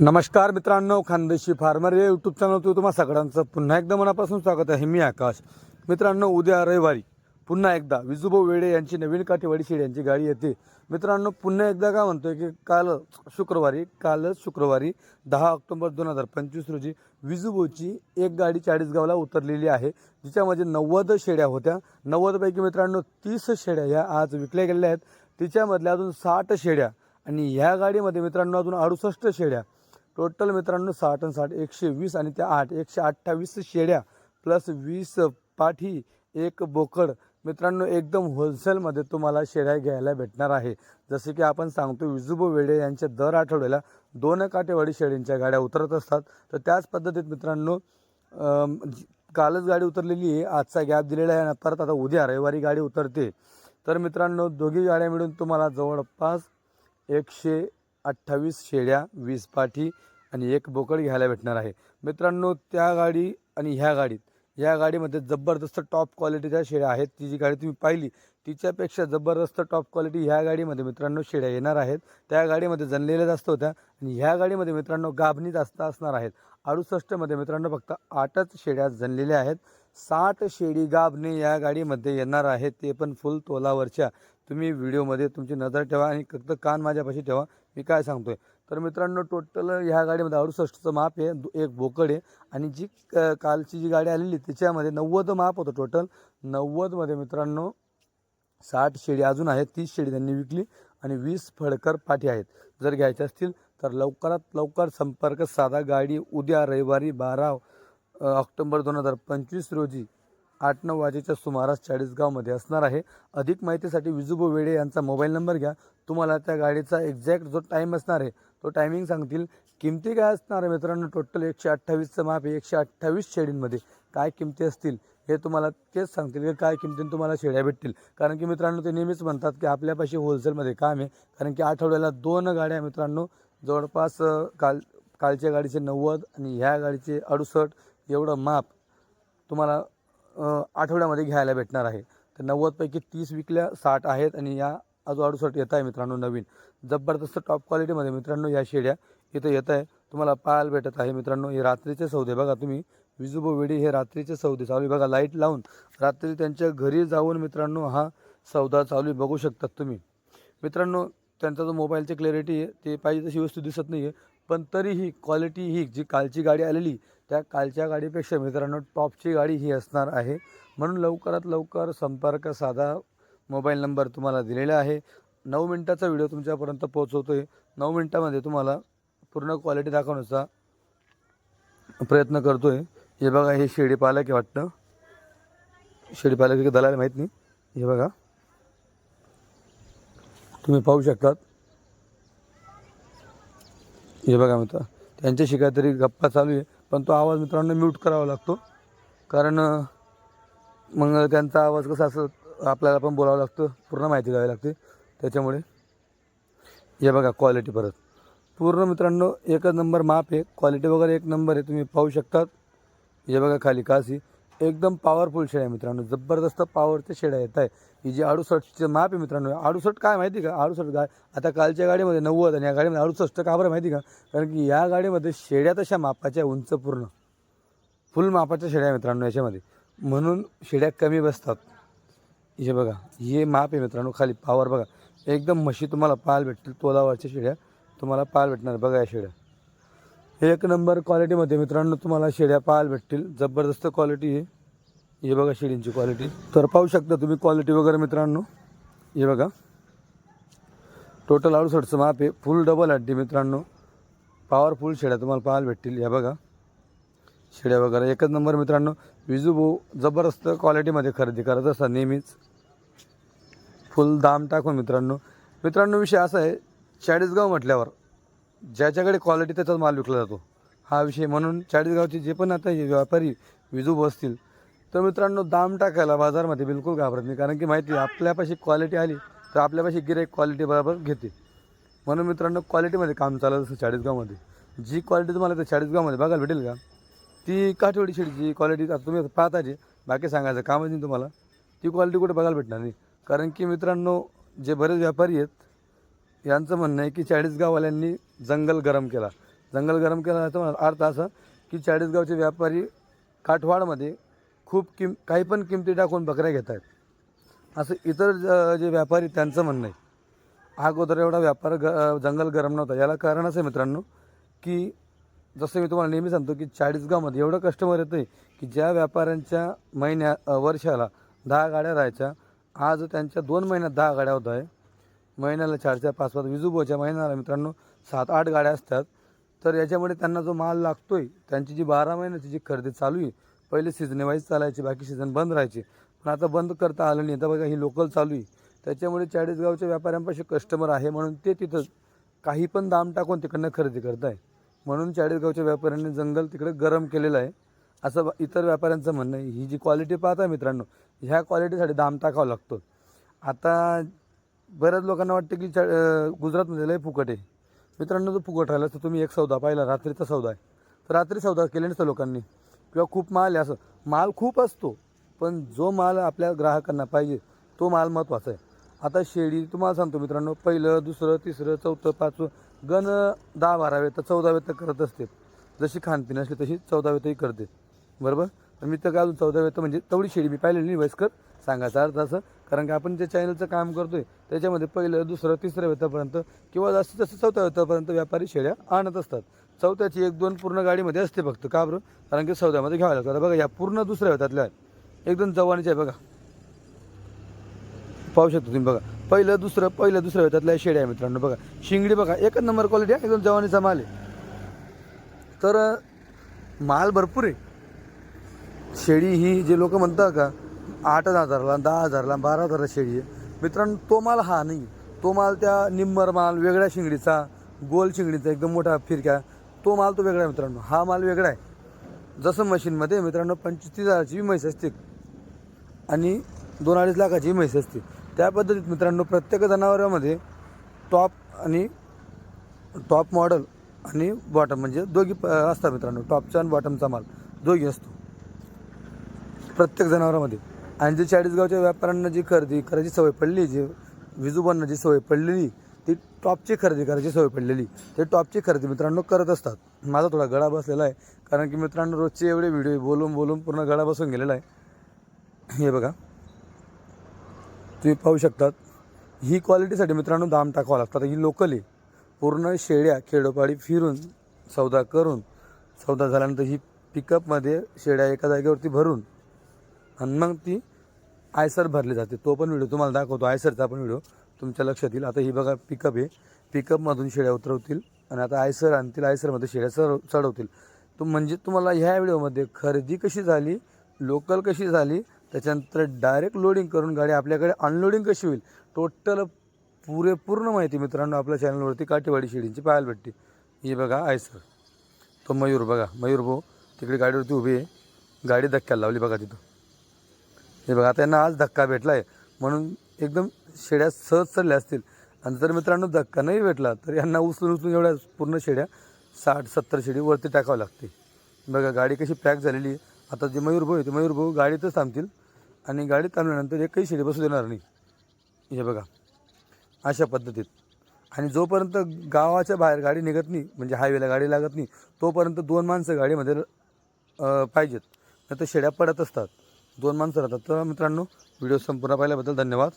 नमस्कार मित्रांनो खानदेशी फार्मर या यूट्यूब चॅनलवर तुम्हा सगळ्यांचं पुन्हा एकदा मनापासून स्वागत आहे. मी आकाश. मित्रांनो उद्या रविवारी पुन्हा एकदा विजुभाऊ वेडे यांची नवीन काठेवाडी शेड यांची गाडी येते. मित्रांनो पुन्हा एकदा काय म्हणतोय की काल शुक्रवारी कालच शुक्रवारी दहा ऑक्टोबर दोन हजार पंचवीस रोजी विजुभाऊची एक गाडी चाळीसगावला उतरलेली आहे जिच्यामध्ये नव्वद शेड्या होत्या. नव्वदपैकी मित्रांनो तीस शेड्या ह्या आज विकल्या गेलेल्या आहेत. तिच्यामधल्या अजून साठ शेड्या आणि ह्या गाडीमध्ये मित्रांनो अजून अडुसष्ट शेड्या टोटल मित्रांनो साठ आणि साठ एकशे वीस आणि त्या आठ एकशे अठ्ठावीस शेड्या प्लस वीस पाठी एक बोकड. मित्रांनो एकदम होलसेलमध्ये तुम्हाला शेड्या घ्यायला भेटणार आहे. जसे की आपण सांगतो विजुबो वेडे यांच्या दर आठवड्याला दोन काटेवाडी शेळींच्या गाड्या उतरत असतात. तर त्याच पद्धतीत मित्रांनो कालच गाडी उतरलेली आहे. आजचा गॅप दिलेला आहे परत आता उद्या रविवारी गाडी उतरते. तर मित्रांनो दोघी गाड्या मिळून तुम्हाला जवळपास एकशे अठ्ठावीस शेळ्या वीस पाठी आणि एक बोकड घ्यायला भेटणार आहे. मित्रांनो त्या गाडी आणि ह्या गाडीत या गाडीमध्ये जबरदस्त टॉप क्वालिटीच्या शेळ्या आहेत ती जी गाडी तुम्ही पाहिली तिच्यापेक्षा जबरदस्त टॉप क्वालिटी ह्या गाडीमध्ये मित्रांनो शेळ्या येणार आहेत. त्या गाडीमध्ये जनलेल्या जास्त होत्या आणि ह्या गाडीमध्ये मित्रांनो गाभणी जास्त असणार आहेत. अडुसष्टमध्ये मित्रांनो फक्त आठच शेळ्या जनलेल्या आहेत. साठ शेडी गाभणे या गाडीमध्ये येणार आहेत. ते पण फुल तोलावरच्या. तुम्ही व्हिडिओमध्ये तुमची नजर ठेवा आणि फक्त कान माझ्यापाशी ठेवा. मी काय सांगतोय? तर मित्रांनो टोटल ह्या गाडीमध्ये अडुसष्टचं माप आहे. एक बोकड आहे. आणि जी कालची जी गाडी आलेली त्याच्यामध्ये नव्वद माप होतं टोटल. नव्वदमध्ये मित्रांनो साठ शेडी अजून आहेत. तीस शेडी त्यांनी विकली आणि वीस फडकर पाठी आहेत. जर घ्यायच्या असतील तर लवकरात लवकर संपर्क साधा. गाडी उद्या रविवारी बारा ऑक्टोबर दोन हजार पंचवीस रोजी आठ नऊ वाजेच्या सुमारास चाळीसगावमध्ये असणार आहे. अधिक माहितीसाठी विजुबो वेडे यांचा मोबाईल नंबर घ्या. तुम्हाला त्या गाडीचा एक्झॅक्ट जो टाईम असणार आहे तो टायमिंग सांगतील. किमती काय असणार आहे मित्रांनो? टोटल एकशे अठ्ठावीसचं माप आहे. एकशे अठ्ठावीस शेडींमध्ये काय किमती असतील हे तुम्हाला तेच सांगतील. की काय किमतीने तुम्हाला शेड्या भेटतील? कारण की मित्रांनो ते नेहमीच म्हणतात की आपल्यापाशी होलसेलमध्ये काम आहे. कारण की आठवड्याला दोन गाड्या मित्रांनो. जवळपास काल कालच्या गाडीचे नव्वद आणि ह्या गाडीचे अडुसष्ट. एवढं माप तुम्हाला आठवड्यामध्ये घ्यायला भेटणार आहे. तर नव्वदपैकी तीस विकल्या साठ आहेत आणि या अजून येत आहे मित्रांनो नवीन. जबरदस्त टॉप क्वालिटीमध्ये मित्रांनो या शेड्या इथं येत आहे. तुम्हाला पाहायला भेटत आहे मित्रांनो हे रात्रीचे सौदे बघा तुम्ही. विजुबो वेडी हे रात्रीचे सौदे चालू बघा लाइट लावून रात्री त्यांच्या घरी जाऊन मित्रांनो हा सौदा चालू बघू शकतात तुम्ही. मित्रांनो त्यांचा जो मोबाईलची क्लॅरिटी आहे ते पाहिजे तशी वस्तू दिसत नाही आहे पण तरीही क्वालिटी ही जी कालची गाडी आलेली त्या कालच्या गाडीपेक्षा मित्रांनो टॉपची गाडी ही असणार आहे. म्हणून लवकरात लवकर संपर्क साधा. मोबाईल नंबर तुम्हाला दिलेला आहे. नऊ मिनटाचा व्हिडिओ तुमच्यापर्यंत पोहोचवतो आहे नऊ मिनटामध्ये तुम्हाला पूर्ण क्वालिटी दाखवण्याचा प्रयत्न करतो आहे हे बघा हे शेळी पालक आहे वाटतं. शेळी पालक की दलाल माहीत नाही. हे बघा. तुम्ही पाहू शकतात. हे बघा मित्र त्यांच्याशी काहीतरी गप्पा चालू आहे. पण तो आवाज मित्रांनो म्यूट करावा लागतो. कारण मग त्यांचा आवाज कसा असं आपल्याला पण बोलावं लागतं. पूर्ण माहिती द्यावी लागते. त्याच्यामुळे हे बघा क्वालिटी परत. पूर्ण मित्रांनो एकच नंबर माप आहे. क्वालिटी वगैरे एक नंबर आहे. तुम्ही पाहू शकतात. हे बघा खाली कासी. एकदम पॉवरफुल शेळ्या आहे मित्रांनो. जबरदस्त पॉवरचे शेड येत आहे. ही जी अडुसष्टचं माप आहे मित्रांनो अडुसष्ट काय माहिती का? अडुसष्ट गाय. आता कालच्या गाडीमध्ये नव्वद आणि या गाडीमध्ये अडुसष्ट का बरं माहिती का? कारण की या गाडीमध्ये शेड्या तशा मापाच्या उंच पूर्ण. फुल मापाच्या शेड्या मित्रांनो याच्यामध्ये. म्हणून शेड्या कमी बसतात. हे बघा हे माप आहे मित्रांनो खाली पावर बघा. एकदम म्हशी तुम्हाला पाहायला भेटतील तोलावरच्या शेड्या तुम्हाला पाहायला भेटणार बघा या शेड्या एक नंबर क्वालिटीमध्ये मित्रांनो तुम्हाला शेड्या पाहायला भेटतील. जबरदस्त क्वालिटी आहे. हे बघा शेळींची क्वालिटी तर पाहू शकता तुम्ही क्वालिटी वगैरे मित्रांनो. हे बघा. टोटल अडुसष्टचं माप आहे. फुल डबल हड्डी मित्रांनो. पॉवरफुल शेड्या तुम्हाला पाहायला भेटतील. या बघा. शेड्या वगैरे. एकच नंबर मित्रांनो. विजूभाऊ जबरदस्त क्वालिटीमध्ये खरेदी करत असतात नेहमीच. फुल दाम टाकून मित्रांनो. मित्रांनो विषय असा आहे. चाळीसगाव म्हटल्यावर ज्याच्याकडे क्वालिटी त्याचाच माल विकला जातो. हा विषय म्हणून चाळीसगावचे जे पण आता हे व्यापारी विजू बसतील तर मित्रांनो दाम टाकायला बाजारमध्ये बिलकुल घाबरत नाही. कारण की माहिती आपल्यापाशी क्वालिटी आली तर आपल्यापाशी गिराईक क्वालिटी बरोबर घेते. म्हणून मित्रांनो क्वालिटीमध्ये काम चालत असतं चाळीसगावमध्ये. जी क्वालिटी तुम्हाला त्या चाळीसगावमध्ये बघायला भेटेल का ती काठवडी शेडची क्वालिटी आता तुम्ही पाहता जे बाकी सांगायचं कामच नाही तुम्हाला. ती क्वालिटी कुठे बघायला भेटणार नाही. कारण की मित्रांनो जे बरेच व्यापारी आहेत यांचं म्हणणं आहे की चाळीसगाववाल्यांनी जंगल गरम केला. जंगल गरम केला याचा अर्थ असा की चाळीसगावचे व्यापारी काठवाडमध्ये खूप किम काही पण किमती टाकून बकऱ्या घेत आहेत. असं इतर ज- जे व्यापारी त्यांचं म्हणणं आहे. अगोदर एवढा व्यापार ग जंगल गरम नव्हता. याला कारण असं आहे मित्रांनो की जसं मी तुम्हाला नेहमी सांगतो की चाळीसगावमध्ये एवढं कस्टमर येतं आहे की ज्या व्यापाऱ्यांच्या महिन्या वर्षाला दहा गाड्या राहायच्या आज त्यांच्या दोन महिन्यात दहा गाड्या होत आहे. महिन्याला चार चार पाच पाच विजुबोच्या महिन्याला मित्रांनो सात आठ गाड्या असतात. तर याच्यामुळे त्यांना जो माल लागतो आहे त्यांची जी बारा महिन्याची जी खरेदी चालू आहे पहिले सीझनेवाईज चालायची बाकी सीझन बंद राहायचे. पण आता बंद करता आलं नाही. आता बघा ही लोकल चालू आहे. त्याच्यामुळे चाळीसगावच्या व्यापाऱ्यांपाशी कस्टमर आहे म्हणून ते तिथं काही पण दाम टाकून तिकडनं खरेदी करत आहे म्हणून चाळीसगावच्या व्यापाऱ्यांनी जंगल तिकडे गरम केलेलं आहे. असं ब- इतर व्यापाऱ्यांचं म्हणणं आहे. ही जी क्वालिटी पाहता मित्रांनो ह्या क्वालिटीसाठी दाम टाकावा लागतो. आता बऱ्याच लोकांना वाटतं की चा गुजरातमध्ये लय फुकट आहे. मित्रांनो जो फुकट राहिला तर तुम्ही एक सौदा पाहिला रात्रीचा सौदा आहे. तर रात्री सौदा केले नसतं लोकांनी. किंवा खूप माल आहे असं. माल खूप असतो पण जो माल आपल्या ग्राहकांना पाहिजे तो माल महत्त्वाचा आहे. आता शेळी तुम्हाला सांगतो मित्रांनो पहिलं दुसरं तिसरं चौथं पाचवं गण दहा बारावे तर चौदावे तर करत असते. जशी खानपिन असली तशी चौदावे करते. बरोबर? मी तर काय अजून चौदावे तर म्हणजे तेवढी शेळी मी पाहिलेली नाही वयस्कर. सांगायचा अर्थ असं कारण की आपण जे चॅनलचं काम करतोय त्याच्यामध्ये पहिलं दुसरं तिसरं वेतापर्यंत किंवा जास्तीत जास्त चौथ्या वेतापर्यंत व्यापारी शेळ्या आणत असतात. चौथ्याची एक दोन पूर्ण गाडीमध्ये असते फक्त का बरं? कारण की चौथ्यामध्ये घ्यावं लागतं. बघा या पूर्ण दुसऱ्या वेतातल्या आहेत. एकदम जवानीच्या आहे बघा. पाहू शकतो तुम्ही बघा. पहिलं दुसरं पहिलं दुसरं वेतातल्या शेळ्या आहे मित्रांनो. बघा शिंगडी बघा एकच नंबर क्वालिटी आहे एकदम जवानीचा माल आहे. तर माल भरपूर आहे. शेळी ही जे लोक म्हणतात का आठ हजारला दहा हजारला बारा हजारला शेळी आहे. मित्रांनो तो माल हा नाही. तो माल त्या निंबर माल वेगळ्या शिंगडीचा गोल शिंगडीचा एकदम मोठा फिरक्या तो माल तो वेगळा आहे मित्रांनो. हा माल वेगळा आहे. जसं मशीनमध्ये मित्रांनो पंचवीस तीस हजाराची म्हैस असते. आणि दोन अडीच लाखाची म्हैस असते. त्या पद्धतीत मित्रांनो प्रत्येक जनावरामध्ये टॉप आणि टॉप मॉडल आणि बॉटम म्हणजे दोघी प- असतात मित्रांनो. टॉपचा आणि बॉटमचा माल. दोघी असतो. प्रत्येक जनावरामध्ये. आणि जे चाळीसगावच्या व्यापाऱ्यांना जी खरेदी करायची सवय पडली जी विजुबांना जी सवय पडलेली ती टॉपची खरेदी करायची सवय पडलेली ते टॉपची खरेदी मित्रांनो करत असतात. माझा थोडा गळा बसलेला आहे कारण की मित्रांनो रोजचे एवढे व्हिडिओ बोलून बोलून पूर्ण गळा बसून गेलेला आहे. हे बघा. तुम्ही पाहू शकतात. ही क्वालिटीसाठी मित्रांनो दाम टाकावा लागतात. ही लोकल आहे पूर्ण शेळ्या खेडोपाडी फिरून सौदा करून सौदा झाल्यानंतर ही पिकअपमध्ये शेळ्या एका जागेवरती भरून आणि मग ती आयसर भरली जाते. तो पण व्हिडिओ तुम्हाला दाखवतो. आयसरचा पण व्हिडिओ तुमच्या लक्षात येईल. आता ही बघा पिकअप आहे. पिकअपमधून शेळ्या उतरवतील आणि आता आयसर आणतील. आयसरमध्ये शेळ्या चढ चढवतील. तो म्हणजे तुम्हाला ह्या व्हिडिओमध्ये खरेदी कशी झाली? लोकल कशी झाली? त्याच्यानंतर डायरेक्ट लोडिंग करून गाडी आपल्याकडे अनलोडिंग कशी होईल? टोटल पुरेपूर्ण माहिती मित्रांनो आपल्या चॅनलवरती काठेवाडी शेळींची पाहायला भेटते. ही बघा आयसर. तो मयूर बघा. मयूर भाऊ तिकडे गाडीवरती उभी आहे. गाडी धक्क्याला लावली बघा तिथं. हे बघा त्यांना आज धक्का भेटला आहे म्हणून एकदम शेड्या सहज चढल्या असतील. आणि जर मित्रांनो धक्का नाही भेटला तर यांना उचलून उचलून एवढ्या पूर्ण शेड्या साठ सत्तर शेडी वरती टाकावं लागते. बघा गाडी कशी पॅक झालेली आहे. आता जे मयूरभाऊ आहे ते मयूरभाऊ गाडीतच थांबतील. आणि गाडीत थांबल्यानंतर एकही शेडी बसू देणार नाही. हे बघा अशा पद्धतीत. आणि जोपर्यंत गावाच्या बाहेर गाडी निघत नाही म्हणजे हायवेला गाडी लागत नाही तोपर्यंत दोन माणसं गाडीमध्ये पाहिजेत. नाही तर शेड्या पडत असतात. दोन माणसं राहतात. तर मित्रांनो व्हिडिओ संपूर्ण पाहिल्याबद्दल धन्यवाद.